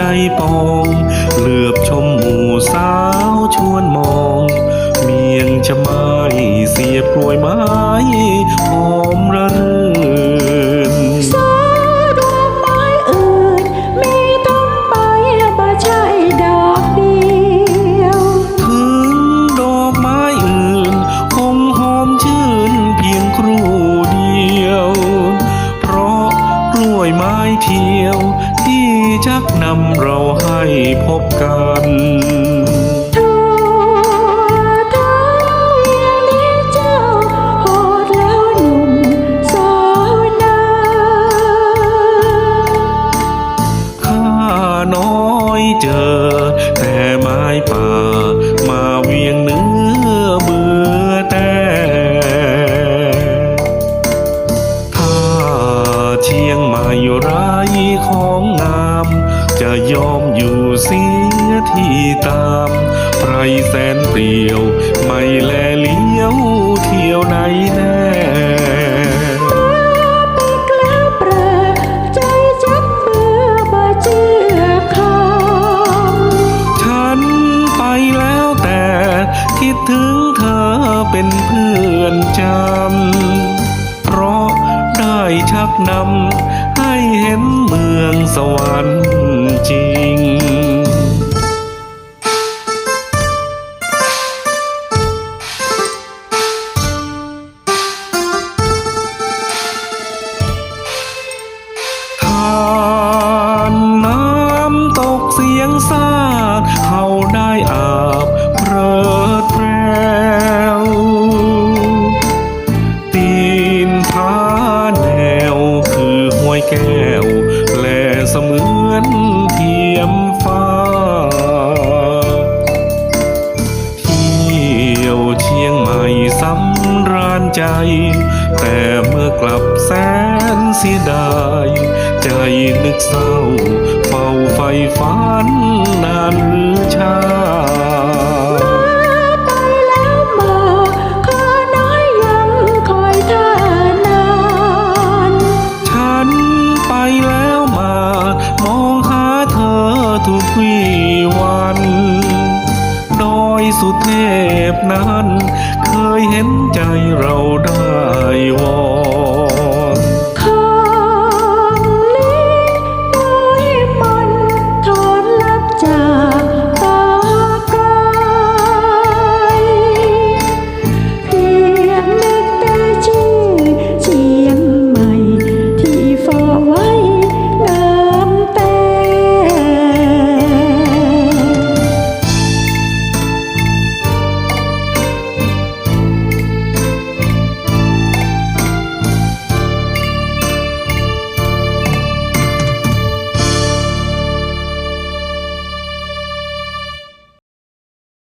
ใจปอง เหลือบชมหมู่สาวชวนมอง เมียงจะไม่เสียบกลวยไม้หอมระรื่นสาวดอกไม้อื่น มีต้นไปบ่ใช่ดอกเดียวถึงดอกไม้อื่นคงหอมชื่นเพียงครู่เดียว เพราะกล้วยไม้เทียว ที่ชักนำเราให้พบกันทั่วทั้งเยงนี้เจ้าหดแล้วหนุ่มสาวนาข้าน้อยเจอแต่ไม้ป่า ยอมอยู่เสียที่ตามไพรแสนเปรียว ไม่แลเลี้ยวเที่ยวไหนแน่ปีกแล้วเปรอใจจับเบื่อบ่เจือคำฉันไปแล้วแต่คิดถึงเธอเป็นเพื่อนจำ เพราะได้ชักนำให้เห็นเมืองสวรรค์ จริงทาน มือนเทียมฟ้า เที่ยวเชียงใหม่สำราญใจ แต่เมื่อกลับแสนเสียดาย ใจนึกเศร้า เฝ้าไฟฝันนานหรือช้า นั้น